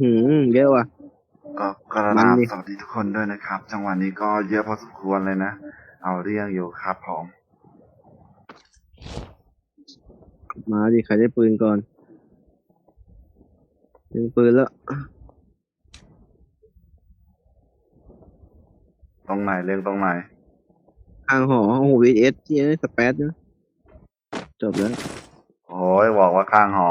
หืมเยอะว่ะ ก็กระมันนาบดิสวัสดีทุกคนด้วยนะครับ จังหวะนี้ก็เยอะพอสมควรเลยนะ เอาเรื่องอยู่ครับผมมาดิใครได้ปืนก่อนยิงปืนแล้ว ตรงไหนเรื่องตรงไหนทางหอโอ้โหวีเอสที่สเปซนะจบแล้ว โอ้ยบอกว่าข้างหอ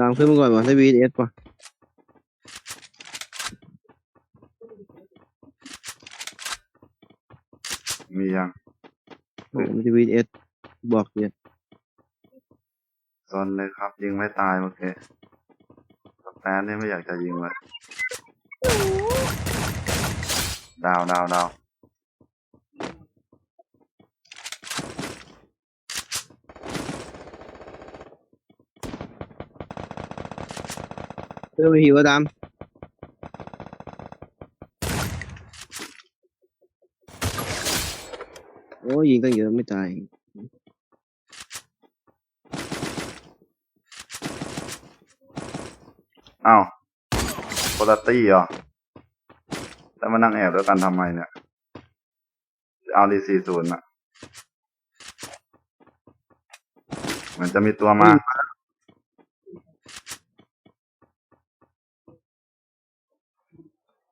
ลางขึ้นมาก่อนว่ะได้วีเอสป่ะมียังโอ้ไม่ได้วีเอสบอกเนี่ยซนเลยครับ ยิงไม่ตายโอเคสแตนนี่ไม่อยากจะยิงเลยดาวดาวดาว เพื่อนไปหิวก็ดำโอ้ยยิงตั้งเยอะไม่ตายอ้าวโคตตี้เหรอแล้วมานั่งแอบด้วยกันทำไมเนี่ย เอาดีสี่ศูนย์อะเหมือนจะมีตัวมา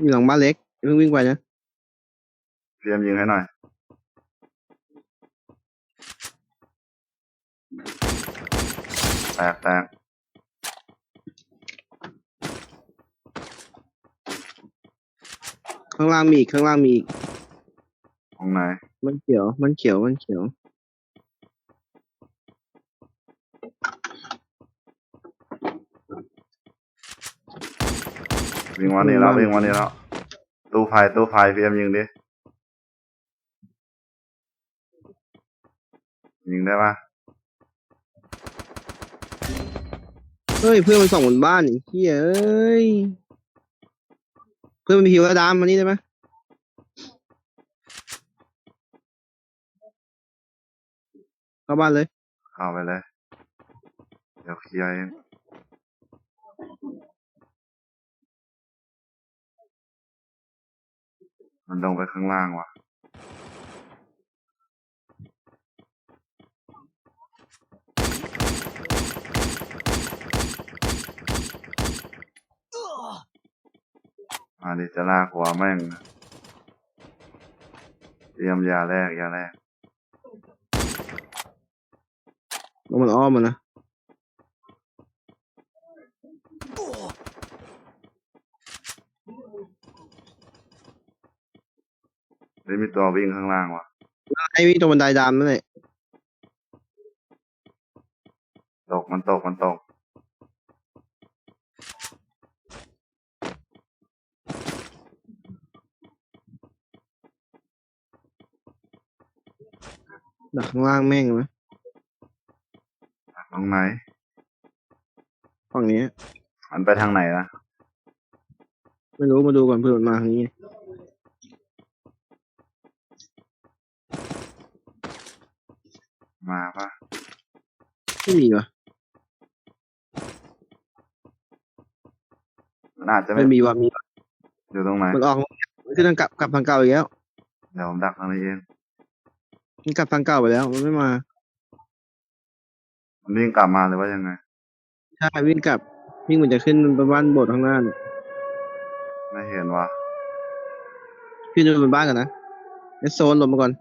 อยู่หลังบ้านเล็กอย่าเพิ่งวิ่งไปนะเพียมยิงให้หน่อย แตกแตกข้างล่างมีอีกข้างล่างมีอีก ตรงไหน มันเขียว มันเขียว มันเขียว วิ่งวันนี้แล้วอืมวิ่งวันนี้แล้ว ตู้ไฟตู้ไฟเพียมยิงดิ ยิงได้ปะเฮ้ยเพื่อนมันส่องบนบ้านอีกเฮ้ยเอ้ย เพื่อนมันมีหิวแล้วดามมานี่ได้ไหมเข้าบ้านเลย เข้าไปเลย เดี๋ยวเคลียร์เอง มันลงไปข้างล่างว่ะ มาดิจะลากหัวแม่ง เตรียมยาแรก ยาแรกแล้วมันอ้อมมานะ เฮ้ยมีตัววิ่งข้างล่างว่ะไอ้วิ่งตรงบันไดดามนั่นแหละตกมันตกมันตก ดักข้างล่างแม่งไหมตรงไหนฝั่งนี้ มันไปทางไหนล่ะ ไม่รู้มาดูก่อนเพื่อนมันมาทางนี้ มาปะไม่มีวะมันอาจจะไม่ไม่มีวะมีวะอยู่ตรงไหนมันออกคือทางกลับกลับทางเก่าอีกแล้วเดี๋ยวผมดักทางนี้เอง มันกลับทางเก่าไปแล้ว มันไม่มามันวิ่งกลับมาหรือว่ายังไง ใช่วิ่งกลับวิ่งมันจะขึ้นไปบ้านโบสถ์ข้างหน้าน่ะไม่เห็นวะพี่ดูบนบ้านกันนะเอสโซนลงมาก่อน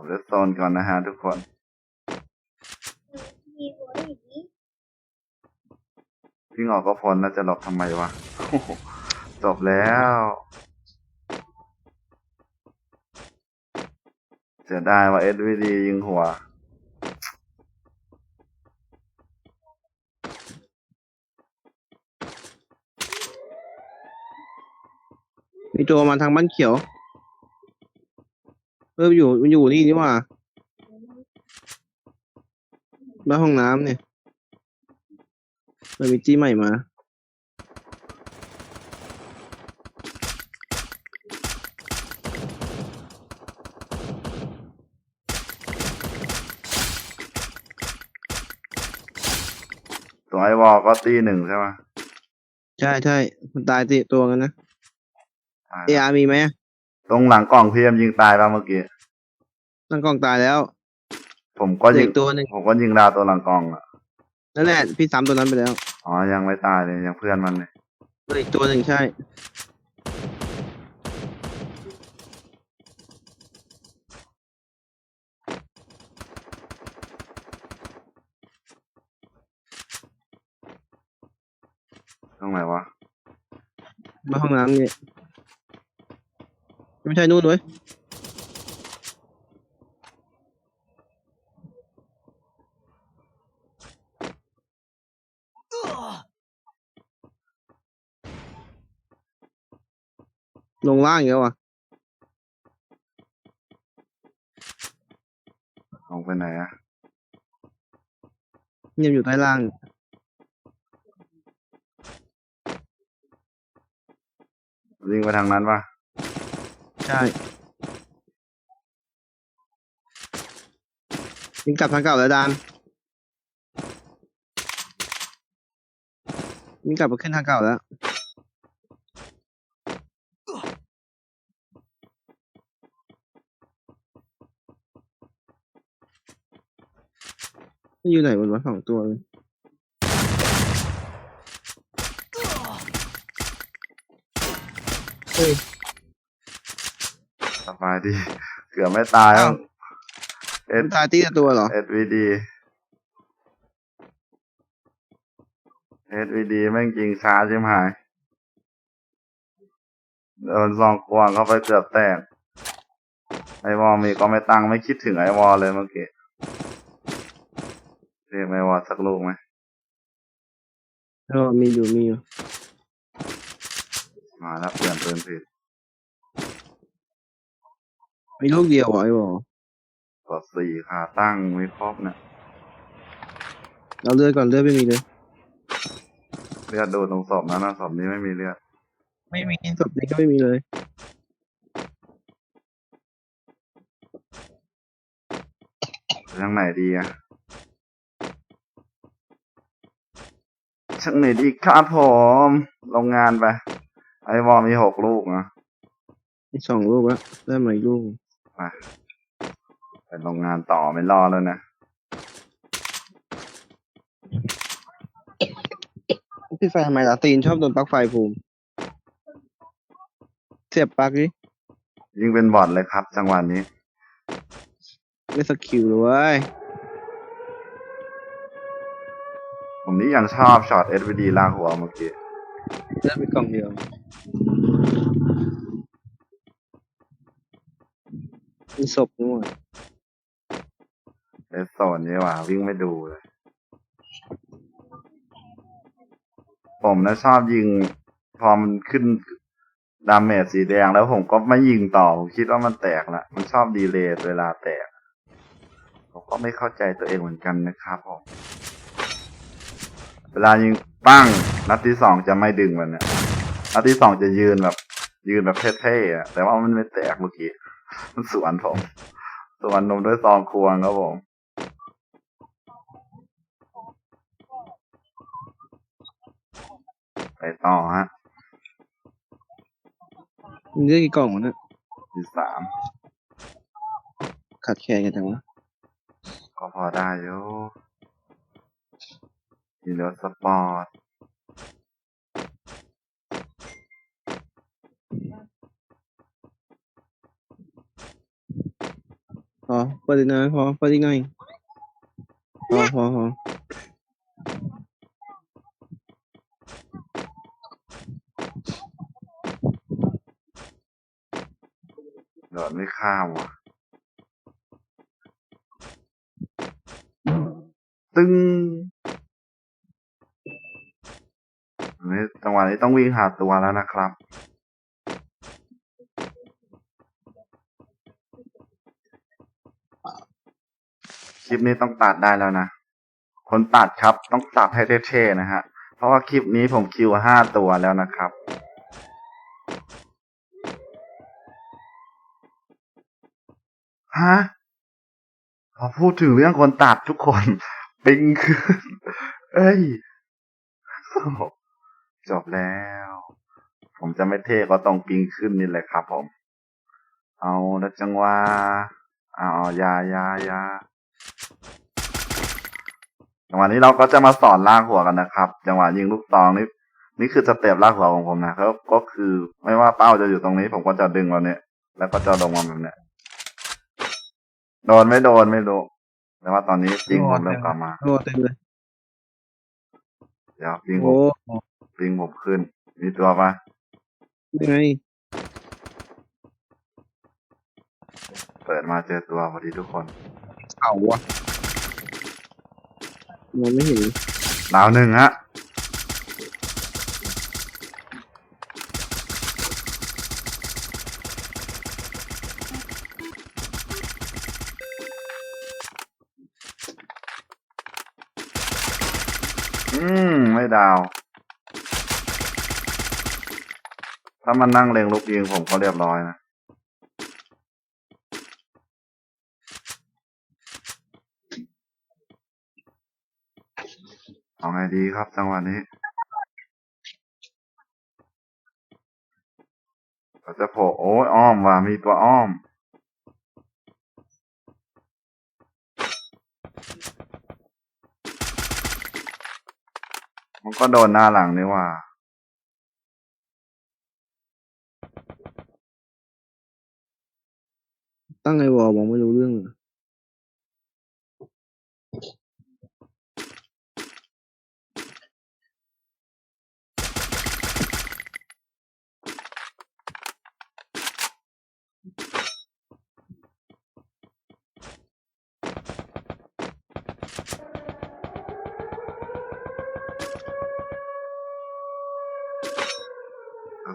หลบเลสโซนก่อนนะฮะทุกคนมีหัวอย่างนี้วิ่งออกก็พ้นแล้วจะหลบทำไมวะโอ้โหจบแล้วเสียดายว่าเอสวีดียิงหัวมีตัวมาทางบ้านเขียวเออมันอยู่มันอยู่นี่นี่หว่าบ้านห้องน้ำเนี่ยมันมีจี้ใหม่มาตัวไอ้วอลก็ตีหนึ่งใช่ไหมใช่ใช่มันตายติตัวกันนะอ่าเออาร์มีไหมอะ ตรงหลังกล่องพีเอ็มยิงตายแล้วเมื่อกี้ ตั้งกล้องตายแล้ว ผมก็เหลืยิองอีกตัวหนึ่ง ผมก็ยิงดาวตัวหลังกล่องอะนั่นแหละพี่ซ้ำตัวนั้นไปแล้วอ๋อยังไม่ตายเลยยังเพื่อนมันเลยเหลืออีกตัวหนึ่งใช่ ตรงไหนวะบ้านห้องน้ำเนี่ย ไม่ใช่นู่นเว้ยลงล่างอีกแล้วอะลงไปไหนอะเงียบอยู่ใต้ล่าง วิ่งไปทางนั้นปะ ใช่ยิงกลับทางเก่าแล้วดานยิงกลับมาขึ้นทางเก่าแล้ว อยู่ไหนบนวะสองตัวเลยเฮ้ย สบายดี เกือบไม่ตายแล้วอ้าวเอ็ดมันตายตีละตัวเหรอเอ็ดวีดีเอ็ดวีดีแม่งจริงช้าใช่ไหมโดนซองควงเข้าไปเกือบแตก ไอวอลมีก็ไม่ตังไม่คิดถึงไอวอลเลยเมื่อกี้เรียกไอวอลสักลูกไหมเออมีอยู่มีอยู่ มาแล้วเปลี่ยนปืนผิด มีลูกเดียวเหรอไอ้บอกดสี่ขาตั้งไม่ครบเนี่ยเราเลือดก่อนเลือดไม่มีเลยเลือดดูตรงศพนั้นนะศพนี้ไม่มีเลือดไม่มีศพนี้ก็ไม่มีเลยทางไหนดีอะช่างไหนดีครับผมโรงงานไป ไอวอลมีหกลูกนะ มีสองลูกแล้วได้มาอีกลูก ไปโรงงานต่อไม่รอแล้วนะ พี่ไฟทำไมล่ะตีนชอบโดนปลั๊กไฟภูมิ เสียบปลั๊กดิยิ่งเป็นบอทเลยครับ จังหวะนี้ ไม่สกิลเลยเว้ยผมนี่ยังชอบช็อต SVD ลากหัวเมื่อกี้ เลือดไปกล่องเดียว มีศพนู่นเลสโซนนี่หว่า วิ่งไม่ดูเลย ผมนะชอบยิง พอมันขึ้นดาเมจสีแดงแล้วผมก็ไม่ยิงต่อ ผมคิดว่ามันแตกละมันชอบดีเลย์เวลาแตก ผมก็ไม่เข้าใจตัวเองเหมือนกันนะครับผมเวลายิงปั้งนัดที่สองจะไม่ดึงมันเนี่ยนัดที่สองจะยืนแบบ ยืนแบบเท่ๆอะแต่ว่ามันไม่แตกเมื่อกี้ สวนผม สวนนมด้วยซองควงครับผมไปต่อฮะมีเลือดกี่กล่องวะเนี่ยที่สามขาดแคลนกันจังวะก็พอได้อยู่มีรถสปอร์ต พ อเปิดอีกหน่อยพอเปิดอีกหน่อยพอพอพอโดดไม่ข้ามว่ะ ตึ้งอันนี้จังหวะนี้ต้องวิ่งหาตัวแล้วนะครับ ลิปนี้ต้องตัดได้แล้วนะ คนตัดครับต้องตัดให้เท่ๆนะฮะ เพราะว่าคลิปนี้ผมคิวห้าตัวแล้วนะครับ ฮะ พอพูดถึงเรื่องคนตัดทุกคนปิงขึ้นเอ้ย จบแล้ว ผมจะไม่เท่ก็ต้องปิงขึ้นนี่แหละครับผม เอาแล้วจังหวะเอายายายา จังหวะนี้เราก็จะมาสอนลากหัวกันนะครับ จังหวะยิงลูกตองนี่นี่คือสเต็ปลากหัวของผมนะก็ก็คือไม่ว่าเป้าจะอยู่ตรงนี้ ผมก็จะดึงวันนี้แล้วก็จะลงมาแบบเนี้ยโดนไม่โดนไม่รู้แต่ว่าตอนนี้ปิงผมเริ่มกลับมาโอ้เต็มเลยเดี๋ยวปิงผโอ้มปิงผมขึ้น มีตัวปะยังไงเปิดมาเจอตัวพอดีทุกคน เอาวะมองไม่เห็นดาวหนึ่งฮะอืม ไม่ดาว ถ้ามันนั่งเลงลูกยิงผมก็เรียบร้อยนะ เอา ไงดีครับ จังหวะนี้เราจะโผล่โอ้ยอ้อมว่ะมีตัวอ้อม มันก็โดนหน้าหลังนี่ว่าตั้งไอวอลมองไม่รู้เรื่องเลย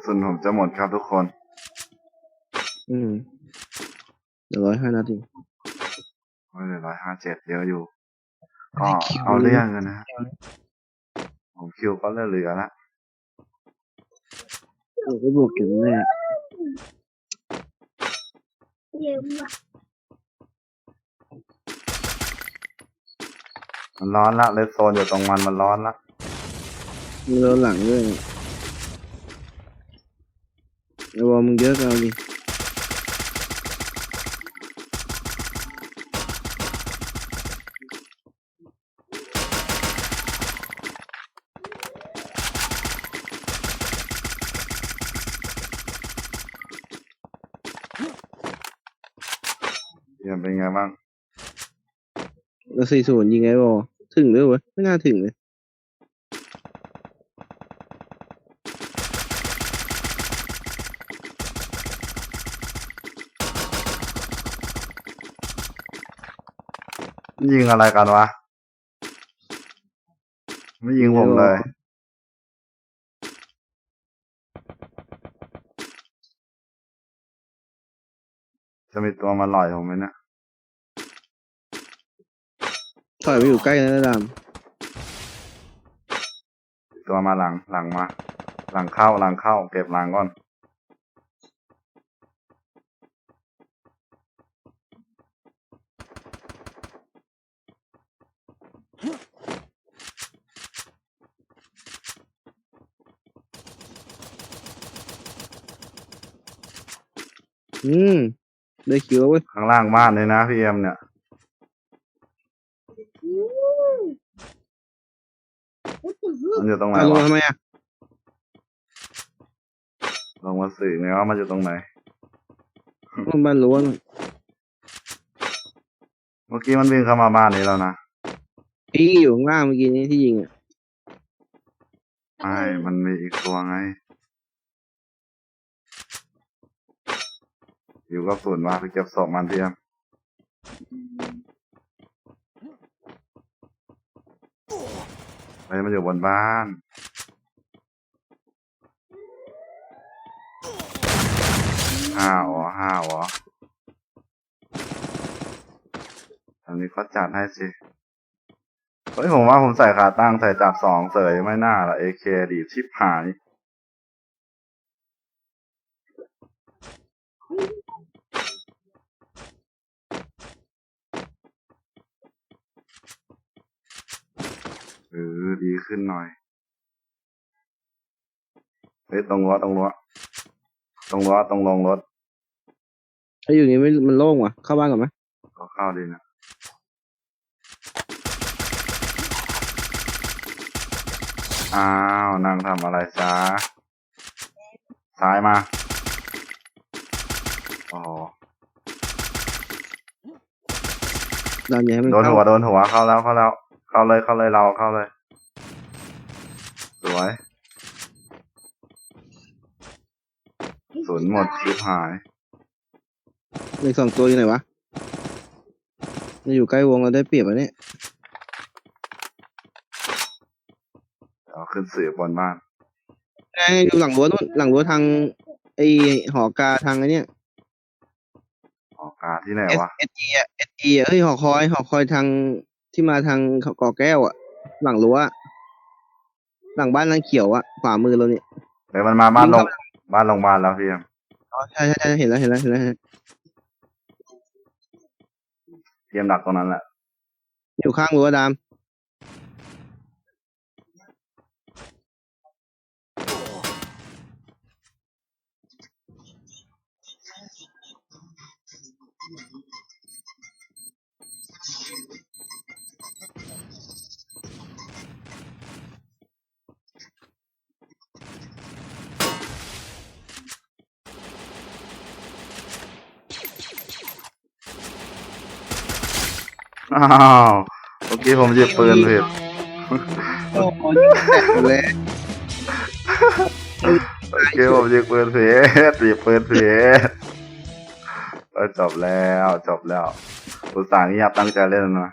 สุนผมจะหมดครับทุกคน อืมเดี๋ยวร้อยห้านาทีไม่เหลือร้อยห้าเจ็ดเยอะอยู่ ก็เอาเรื่องกันนะฮะผมคิวก็เหลือๆละโอ้ก็บวกเก่งแน่เยอะมากมันร้อนละเลสโซนอยู่ตรงมันมันร้อนละมีเราหลังด้วย ไอวอลมึงเยอะกันเอาดิ เยี่ยมเป็นไงบ้าง แล้วสี่ศูนย์ยิงไอวอลถึงด้วยเวะไม่น่าถึงเลย ยิงอะไรกันวะ ไม่ยิงผมเลย จะมีตัวมาหล่อยผมไหมเนะถอยไปอยู่ใกล้นะดามตัวมาหลัง หลังมา หลังเข้า หลังเข้า เก็บหลังก่อน อืมได้คิวแล้วเว้ยข้างล่างบ้านเลยนะพี่เอ็มเนี่ยอืมอุ๊ยจะฮึมันอยู่ตรงไหนเอาลงวะมาทำไมอะลงมาสื่อไงว่ามันอยู่ตรงไหน ลงบ้านรั้วหน่อยเมื่อกี้มันวิ่งเข้ามาบ้านนี้แล้วนะพี่อยู่ข้างล่างเมื่อกี้นี้ที่ยิงอะ ไม่มันมีอีกตัวไง อยู่กับศูนย์มาไปเก็บศพมันเพียมไปมันอยู่บนบ้านห้าวเหรอห้าวเหรออันนี้ก็จัดให้สิ เฮ้ยผมว่าผมใส่ขาตั้งใส่จับสองเสยไม่น่าละเอเคดีชิปหาย เออ ดีขึ้นหน่อยเฮ้ยตรงรั้วตรงรั้วตรงรั้วตรงลงรถถ้าอยู่นี่ไม่มันโล่งว่ะ เข้าบ้านก่อนไหมก็เข้าดีนะอ้าวนั่งทำอะไรจ้าซ้ายมาโอ้โหดันอย่าให้มันโดนเข้าหัวโดนหัวเข้าแล้วเข้าแล้ว เข้าเลยเข้าเลยเราเข้าเลย สวยศูนย์หมดชิบหายในสองตัวอยู่ไหนวะมันอยู่ใกล้วงเราได้เปรียบอันนี้เอาขึ้นสืบบนบ้านไงอยู่หลังรั้วนู่นหลังรั้วทางไอหอกาทางไอเนี้ยออกกาที่ไหน S วะ S E อะ S E อะเอ้ยหอคอยหอคอยทาง ที่มาทางเกาะแก้วอะหลังรั้วหลังบ้านนางเขียวอะขวามือเราเนี่ยเดี๋ยวมันมาบ้านลยิงงเข้าบ้านลงบ้านแล้วพี่เอ็มอ๋อใช่ใช่ใช่เห็นแล้วเห็นแล้วเห็นแล้วเห็นแล้วพี่เอ็มดักตรงนั้นแหละอยู่ข้างรั้วดาม อ้าวเมื่อกี้ผมหยิบปืนผิดโอ้โหแตกหมดเลยเมื่อกี้ผมหยิบปืนผิดหยิบปืนผิดเออจบแล้วจบแล้วอุตส่าห์เงียบตั้งใจเล่นนะ